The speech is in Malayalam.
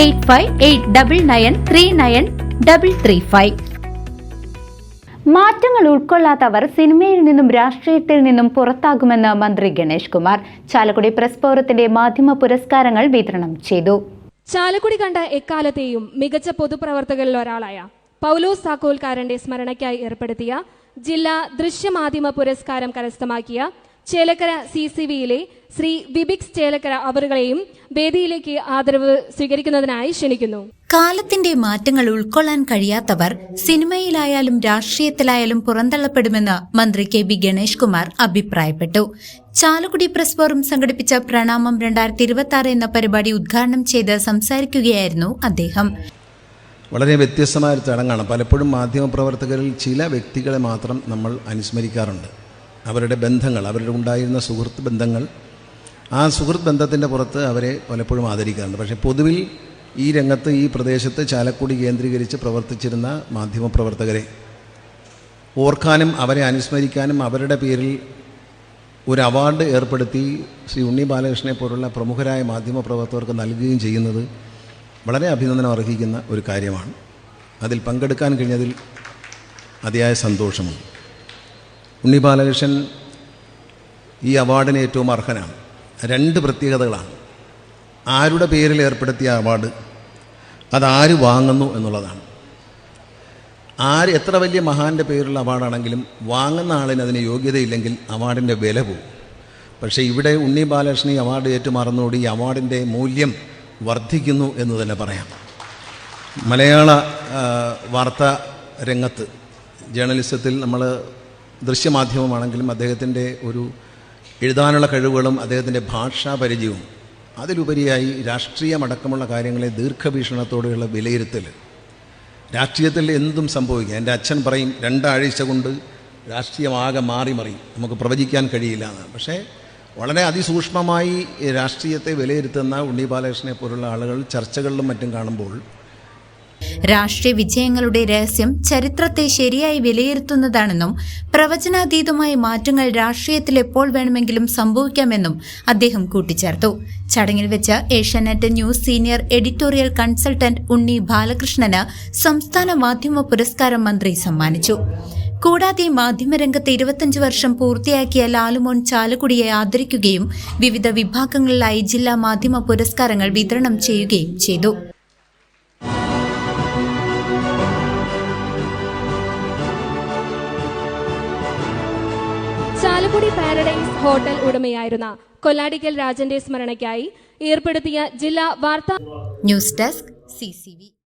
Eight five eight double nine three nine double three five. മാറ്റങ്ങൾ ഉൾക്കൊള്ളാത്തവർ സിനിമയിൽ നിന്നും രാഷ്ട്രീയത്തിൽ നിന്നും പുറത്താകുമെന്ന് മന്ത്രി ഗണേഷ് കുമാർ. ചാലക്കുടി പ്രസ് ഫോറത്തിന്റെ മാധ്യമ പുരസ്കാരങ്ങൾ വിതരണം ചെയ്തു. ചാലക്കുടി കണ്ട എക്കാലത്തെയും മികച്ച പൊതുപ്രവർത്തകരിൽ ഒരാളായ പൗലോസ് താക്കോൽക്കാരന്റെ സ്മരണയ്ക്കായി ഏർപ്പെടുത്തിയ ജില്ലാ ദൃശ്യമാധ്യമ പുരസ്കാരം കരസ്ഥമാക്കിയ ചേലക്കര സി സി വിയിലെ ശ്രീ വിബിക്സ് ചേലക്കര അവറുകളെയും വേദിയിലേക്ക് ആദരവ് സ്വീകരിക്കുന്നതിനായി ക്ഷണിക്കുന്നു. കാലത്തിന്റെ മാറ്റങ്ങൾ ഉൾക്കൊള്ളാൻ കഴിയാത്തവർ സിനിമയിലായാലും രാഷ്ട്രീയത്തിലായാലും പുറന്തള്ളപ്പെടുമെന്ന് മന്ത്രി കെ ബി ഗണേഷ് കുമാർ അഭിപ്രായപ്പെട്ടു. ചാലക്കുടി പ്രസ് ഫോറം സംഘടിപ്പിച്ച പ്രണാമം രണ്ടായിരത്തി ഇരുപത്തി ആറ് എന്ന പരിപാടി ഉദ്ഘാടനം ചെയ്ത് സംസാരിക്കുകയായിരുന്നു അദ്ദേഹം. വളരെ വ്യത്യസ്തമായ ഒരു ചടങ്ങാണ്. പലപ്പോഴും മാധ്യമപ്രവർത്തകരിൽ ചില വ്യക്തികളെ മാത്രം നമ്മൾ അനുസ്മരിക്കാറുണ്ട്. അവരുടെ ബന്ധങ്ങൾ അവരുടെ ഉണ്ടായിരുന്ന സുഹൃത്ത് ബന്ധങ്ങൾ ആ സുഹൃത്ത് ബന്ധത്തിന്റെ പുറത്ത് അവരെ പലപ്പോഴും ആദരിക്കാറുണ്ട്. പക്ഷേ പൊതുവിൽ ഈ രംഗത്ത് ഈ പ്രദേശത്ത് ചാലക്കുടി കേന്ദ്രീകരിച്ച് പ്രവർത്തിച്ചിരുന്ന മാധ്യമപ്രവർത്തകരെ ഓർക്കാനും അവരെ അനുസ്മരിക്കാനും അവരുടെ പേരിൽ ഒരു അവാർഡ് ഏർപ്പെടുത്തി ശ്രീ ഉണ്ണി ബാലകൃഷ്ണനെ പോലുള്ള പ്രമുഖരായ മാധ്യമപ്രവർത്തകർക്ക് നൽകുകയും ചെയ്യുന്നത് വളരെ അഭിനന്ദനം അർഹിക്കുന്ന ഒരു കാര്യമാണ്. അതിൽ പങ്കെടുക്കാൻ കഴിഞ്ഞതിൽ അതിയായ സന്തോഷമുണ്ട്. ഉണ്ണി ബാലകൃഷ്ണൻ ഈ അവാർഡിന് ഏറ്റവും അർഹനാണ്. രണ്ട് പ്രത്യേകതകളാണ്. ആരുടെ പേരിൽ ഏർപ്പെടുത്തിയ അവാർഡ്? അതാര് വാങ്ങുന്നു എന്നുള്ളതാണ്. ആര് എത്ര വലിയ മഹാന്റെ പേരിലുള്ള അവാർഡാണെങ്കിലും വാങ്ങുന്ന ആളിന് അതിന് യോഗ്യതയില്ലെങ്കിൽ അവാർഡിന്റെ വില പോകും. പക്ഷേ ഇവിടെ ഉണ്ണി ബാലകൃഷ്ണൻ ഈ അവാർഡ് ഏറ്റുമാറുന്നതോട് ഈ അവാർഡിന്റെ മൂല്യം വർദ്ധിക്കുന്നു എന്ന് തന്നെ പറയാം. മലയാള വാർത്താ രംഗത്ത് ജേർണലിസത്തിൽ നമ്മൾ ദൃശ്യമാധ്യമമാണെങ്കിലും അദ്ദേഹത്തിന്റെ ഒരു എഴുതാനുള്ള കഴിവുകളും അദ്ദേഹത്തിന്റെ ഭാഷാ പരിചയവും അതിലുപരിയായി രാഷ്ട്രീയമടക്കമുള്ള കാര്യങ്ങളെ ദീർഘവീക്ഷണത്തോടെയുള്ള വിലയിരുത്തൽ രാഷ്ട്രീയത്തിൽ എന്തും സംഭവിക്കാം. എന്റെ അച്ഛൻ പറയും രണ്ടാഴ്ച കൊണ്ട് രാഷ്ട്രീയമാകെ മാറി മറിയും നമുക്ക് പ്രവചിക്കാൻ കഴിയില്ല എന്ന് പക്ഷേ വളരെ അതിസൂക്ഷ്മമായി രാഷ്ട്രീയത്തെ വിലയിരുത്തുന്ന ഉണ്ണി ബാലകൃഷ്ണനെ പോലുള്ള ആളുകൾ ചർച്ചകളിലും മറ്റും കാണുമ്പോൾ രാഷ്ട്രീയ വിജയങ്ങളുടെ രഹസ്യം ചരിത്രത്തെ ശരിയായി വിലയിരുത്തുന്നതാണെന്നും പ്രവചനാതീതമായ മാറ്റങ്ങൾ രാഷ്ട്രീയത്തിൽ എപ്പോൾ വേണമെങ്കിലും സംഭവിക്കാമെന്നും അദ്ദേഹം കൂട്ടിച്ചേർത്തു. ചടങ്ങിൽ വെച്ച് Asianet news senior editorial consultant Unni ബാലകൃഷ്ണന് സംസ്ഥാന മാധ്യമ പുരസ്കാരം മന്ത്രി സമ്മാനിച്ചു. കൂടാതെ മാധ്യമരംഗത്ത് ഇരുപത്തഞ്ച് വർഷം പൂർത്തിയാക്കിയ ലാലുമോൻ ചാലക്കുടിയെ ആദരിക്കുകയും വിവിധ വിഭാഗങ്ങളിലായി ജില്ലാ മാധ്യമ പുരസ്കാരങ്ങൾ വിതരണം ചെയ്യുകയും ചെയ്തു. ചാലക്കുടി പാരഡൈസ് ഹോട്ടൽ ഉടമയായിരുന്ന കൊല്ലാടിക്കൽ രാജന്റെ സ്മരണയ്ക്കായി ഏർപ്പെടുത്തിയ ജില്ലാ വാർത്താ ന്യൂസ് ഡെസ്ക് സി